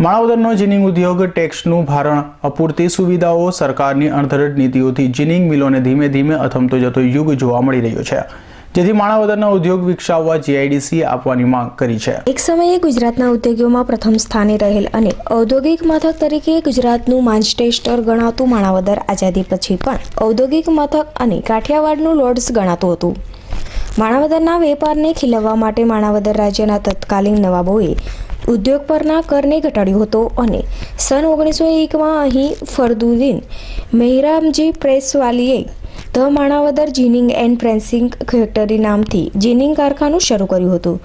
માણાવદરનો ginning ઉદ્યોગ ટેક્સનું ભારણ, અપૂરતી સુવિધાઓ, સરકારની અણધરડ નીતિઓથી જીનિંગ મિલોને ધીમે ધીમે અથમતો જતો યુગ જોવા મળી રહ્યો છે. જેથી માણાવદરના ઉદ્યોગ વિકસાવવા જીઆઈડીસી આપવાની માંગ કરી છે. એક સમયે ગુજરાતના ઉદ્યોગોમાં પ્રથમ સ્થાને રહેલ અને ઔદ્યોગિક મથક તરીકે ગુજરાતનું માન્ચેસ્ટર ગણાતું માણાવદર આઝાદી પછી પણ ઔદ્યોગિક મથક અને કાઠિયાવાડનું લોર્ડ્સ ગણાતું હતું. માણાવદરના વેપારને ખીલવવા માટે માણાવદર રાજ્યના તત્કાલીન નવાબોએ ઉદ્યોગ પરના કરને ઘટાડ્યો હતો અને સન ઓગણીસો એકમાં અહીં ફરદુદ્દીન મહેરામજી પ્રેસવાલીએ the Manavadar ginning and pressing factory નામથી જીનિંગ કારખાનું શરૂ કર્યું હતું.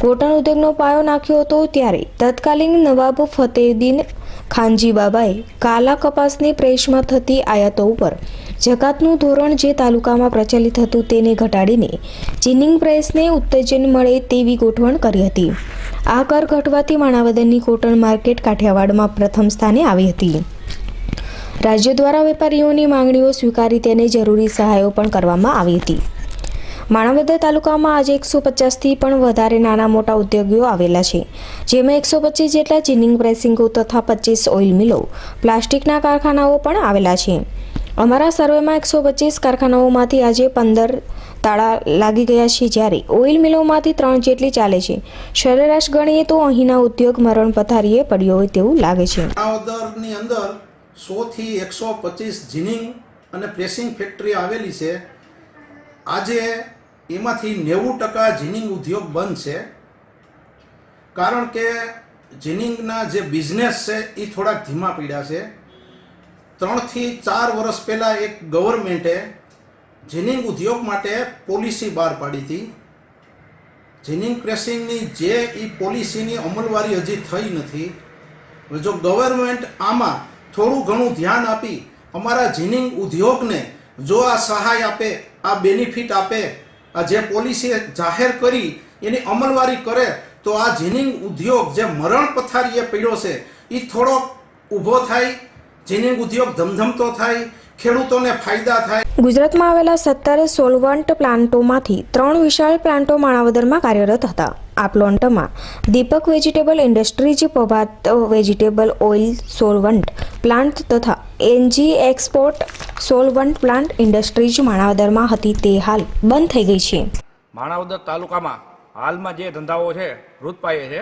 કોટન ઉદ્યોગનો પાયો નાખ્યો હતો ત્યારે તત્કાલીન નવાબ ફતેહદીન ખાનજી બાબાએ કાલા કપાસની પ્રેસમાં થતી આયાતો ઉપર જકાતનું ધોરણ જે તાલુકામાં પ્રચલિત હતું તેને ઘટાડીને જીનિંગ પ્રેસને ઉત્તેજન મળે તેવી ગોઠવણ કરી હતી. આ કર ઘટવાથી માણાવદરની કોટન માર્કેટ કાઠિયાવાડમાં પ્રથમ સ્થાને આવી હતી. રાજ્ય દ્વારા વેપારીઓની માંગણીઓ સ્વીકારી તેને જરૂરી સહાયો પણ કરવામાં આવી હતી. માણાવદર તાલુકામાં આજે એકસો પચાસથી પણ વધારે નાના મોટા ઉદ્યોગો આવેલા છે, જેમાં એકસો પચીસ જેટલા જીનિંગ પ્રેસિંગો તથા પચીસ ઓઇલ મિલો, પ્લાસ્ટિકના કારખાનાઓ પણ આવેલા છે. અમારા સર્વેમાં એકસો પચીસ કારખાનાઓમાંથી આજે પંદર તાળા લાગી ગયા છે જ્યારે ઓઇલ મિલોમાંથી ત્રણ જેટલી ચાલે છે. સરેરાશ ગણીએ તો અહીંના ઉદ્યોગ મરણ પથારીએ પડ્યો હોય તેવું લાગે છે. માણાવદરની અંદર સોથી એકસો પચીસ જીનિંગ અને પ્રેસિંગ ફેક્ટરી આવેલી છે. આજે એમાંથી નેવું ટકા જીનિંગ ઉદ્યોગ બંધ છે. કારણ કે જીનિંગના જે બિઝનેસ છે એ થોડાક ધીમા પીડા છે. ત્રણથી ચાર વર્ષ પહેલાં એક ગવર્મેન્ટે જીનિંગ ઉદ્યોગ માટે પોલિસી બહાર પાડી હતી. જીનિંગ પ્રેસિંગની જે એ પોલિસીની અમલવારી હજી થઈ નથી. જો ગવર્મેન્ટ આમાં થોડું ઘણું ધ્યાન આપી અમારા જીનિંગ ઉદ્યોગને જો આ સહાય આપે, આ બેનિફિટ આપે, આ જે પોલિસી જાહેર કરી એની અમલવારી કરે, તો આ જીનિંગ ઉદ્યોગ જે મરણ પથારીએ પડ્યો છે એ થોડોક ઊભો થાય, જીનિંગ ઉદ્યોગ ધમધમતો થાય ખેડૂતોને ફાયદા થાય. ગુજરાતમાં આવેલા સત્તર સોલવન્ટ પ્લાન્ટોમાંથી ત્રણ વિશાળ પ્લાન્ટો માણાવદરમાં કાર્યરત હતા. આ પ્લાન્ટમાં Deepak vegetable industries Prabhat vegetable oil solvent plant તથા NG export solvent plant industries માણાવદરમાં હતી તે હાલ બંધ થઈ ગઈ છે. માણાવદર તાલુકામાં હાલમાં જે ધંધાઓ છે મૃતપાયે છે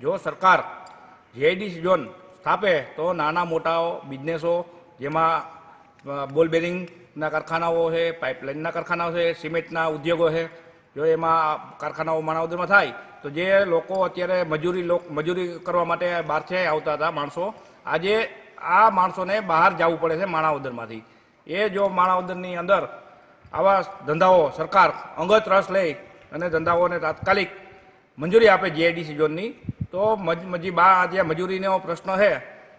જો સરકાર જેડી ઝોન સ્થાપે તો નાના મોટા બિઝનેસો જેમાં બોલ બેરિંગના કારખાનાઓ છે, પાઇપલાઇનના કારખાનાઓ છે, સિમેન્ટના ઉદ્યોગો છે, જો એમાં કારખાનાઓ માણાવદરમાં થાય, તો જે લોકો અત્યારે મજૂરી લોક, મજૂરી કરવા માટે બહારથી આવતા હતા માણસો, આજે આ માણસોને બહાર જવું પડે છે માણાવદરમાંથી. એ જો માણાવદરની અંદર આવા ધંધાઓ સરકાર અંગત રસ લઈ અને ધંધાઓને તાત્કાલિક મંજૂરી આપે જીઆઈડીસી ઝોનની, તો મજી બા જે મજૂરીનો પ્રશ્ન છે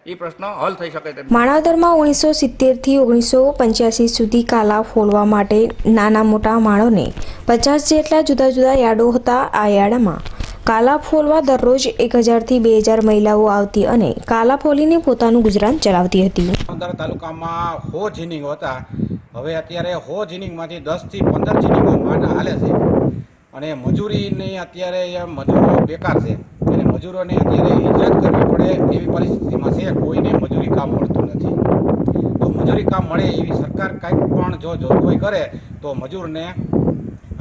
એ પ્રશ્ન હલ થઈ શકે તેમ માણાવદરમાં ઓગણીસો સિત્તેરથી ઓગણીસો પંચ્યાસી સુધી કાલા ફોડવા માટે નાના મોટા માળોને પચાસ જેટલા જુદા જુદા યાર્ડો હતા આ યાર્ડમાં. કાલા ફોલવા દરરોજ એક હજારથી બે હજાર મહિલાઓ આવતી અને કાલા ફોલીને પોતાનું ગુજરાન ચલાવતી હતી. અંદર તાલુકામાં હો જીનિંગ હતા. હવે અત્યારે હો જીનિંગમાંથી દસથી પંદર જીનિંગો માંડ હાલે છે. અને મજૂરીની અત્યારે મજૂરો બેકાર છે. મજૂરોને અત્યારે હિજરત કરવી પડે એવી પરિસ્થિતિમાં છે, કોઈને મજૂરી કામ મળતું નથી. તો મજૂરી કામ મળે એવી સરકાર કાંઈક પણ જો જોગવાઈ કરે, તો મજૂરને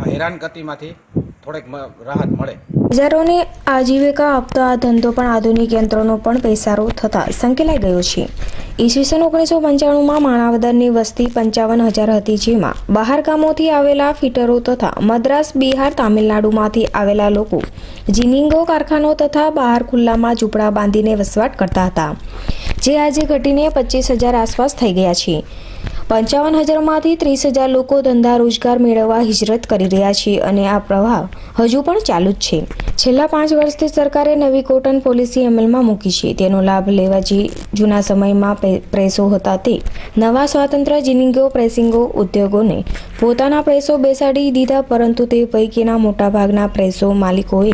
હેરાનગતિમાંથી થોડીક રાહત મળે. હજારોને આજીવિકા આપતા આ ધંધો પણ આધુનિક યંત્રોનો પણ પેસારો થતા સંકેલાઈ ગયો છે. ઈસવીસન ઓગણીસો પંચાણુંમાં માણાવદરની વસ્તી પંચાવન હજાર હતી, જેમાં બહાર ગામોથી આવેલા ફિટરો તથા મદ્રાસ, બિહાર, તામિલનાડુમાંથી આવેલા લોકો જીનિંગો કારખાનો તથા બહાર ખુલ્લામાં ઝૂંપડા બાંધીને વસવાટ કરતા હતા. જે આજે ઘટીને પચીસ હજાર આસપાસ થઈ ગયા છે. પંચાવન હજારમાંથી ત્રીસ હજાર લોકો ધંધા રોજગાર મેળવવા હિજરત કરી રહ્યા છે અને આ પ્રવાહ હજુ પણ ચાલુ જ છે. છેલ્લા પાંચ વર્ષથી સરકારે નવી કોટન પોલિસી અમલમાં મૂકી છે. તેનો લાભ લેવા જે જૂના સમયમાં પ્રેસો હતા તે નવા સ્વાતંત્ર્ય જીનિંગો, પ્રેસિંગો, ઉદ્યોગોને પોતાના પ્રેસો બેસાડી દીધા, પરંતુ તે પૈકીના મોટાભાગના પ્રેસો માલિકોએ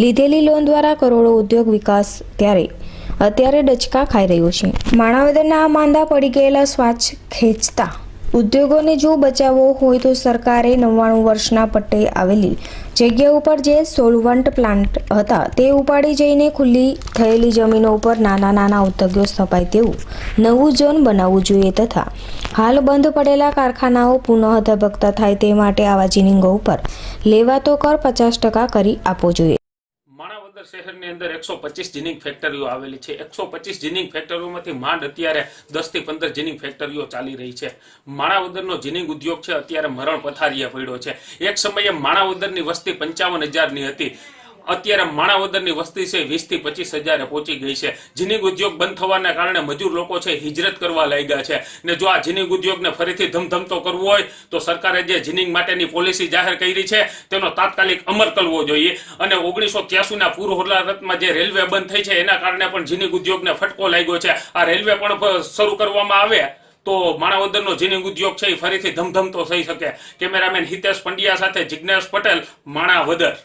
લીધેલી લોન દ્વારા કરોડો ઉદ્યોગ વિકાસ ત્યારે અત્યારે ડચકા ખાઈ રહ્યો છે. માણાવદરના આ માંદા પડી ગયેલા સ્વાચ ખેંચતા ઉદ્યોગોને જો બચાવવો હોય તો સરકારે નવ્વાણું વર્ષના પટ્ટે આવેલી જગ્યા ઉપર જે સોલવન્ટ પ્લાન્ટ હતા તે ઉપાડી જઈને ખુલ્લી થયેલી જમીનો ઉપર નાના નાના ઉદ્યોગો સ્થપાય તેવું નવું ઝોન બનાવવું જોઈએ તથા હાલ બંધ પડેલા કારખાનાઓ પુનઃ ધબકતા થાય તે માટે આવા જીનિંગો ઉપર લેવાતો કર પચાસ ટકા કરી આપવો જોઈએ. માણાવદર શહેરની અંદર એકસો પચીસ જીનિંગ ફેક્ટરીઓ આવેલી છે. એકસો પચીસ જીનિંગ ફેક્ટરીઓમાંથી માંડ અત્યારે દસથી પંદર જીનિંગ ફેક્ટરીઓ ચાલી રહી છે. માણાવદરનો જીનિંગ ઉદ્યોગ છે, અત્યારે મરણ પથારીએ પડ્યો છે. એક સમયે માણાવદરની વસ્તી પંચાવન હજારની હતી. અત્યારે માણાવદરની વસ્તી છે, વીસથી પચીસ હજારે પહોંચી ગઈ છે. જીનિંગ ઉદ્યોગ બંધ થવાના કારણે મજૂર લોકો છે, હિજરત કરવા લાગ્યા છે. ને જો આ જીનિંગ ઉદ્યોગને ફરીથી ધમધમતો કરવો હોય, તો સરકારે જે જીનિંગ માટેની પોલિસી જાહેર કરી છે, તેનો તાત્કાલિક અમલ કરવો જોઈએ. અને ઓગણીસો ત્યાસીના પૂર્વ હોલારતમાં જે રેલવે બંધ થઈ છે, એના કારણે પણ જીનિંગ ઉદ્યોગને ફટકો લાગ્યો છે. આ રેલવે પણ શરૂ કરવામાં આવે, તો માણાવદરનો જીનિંગ ઉદ્યોગ છે એ ફરીથી ધમધમતો થઈ શકે. કેમેરામેન હિતેશ પંડ્યા સાથે જિજ્ઞેશ પટેલ, માણાવદર.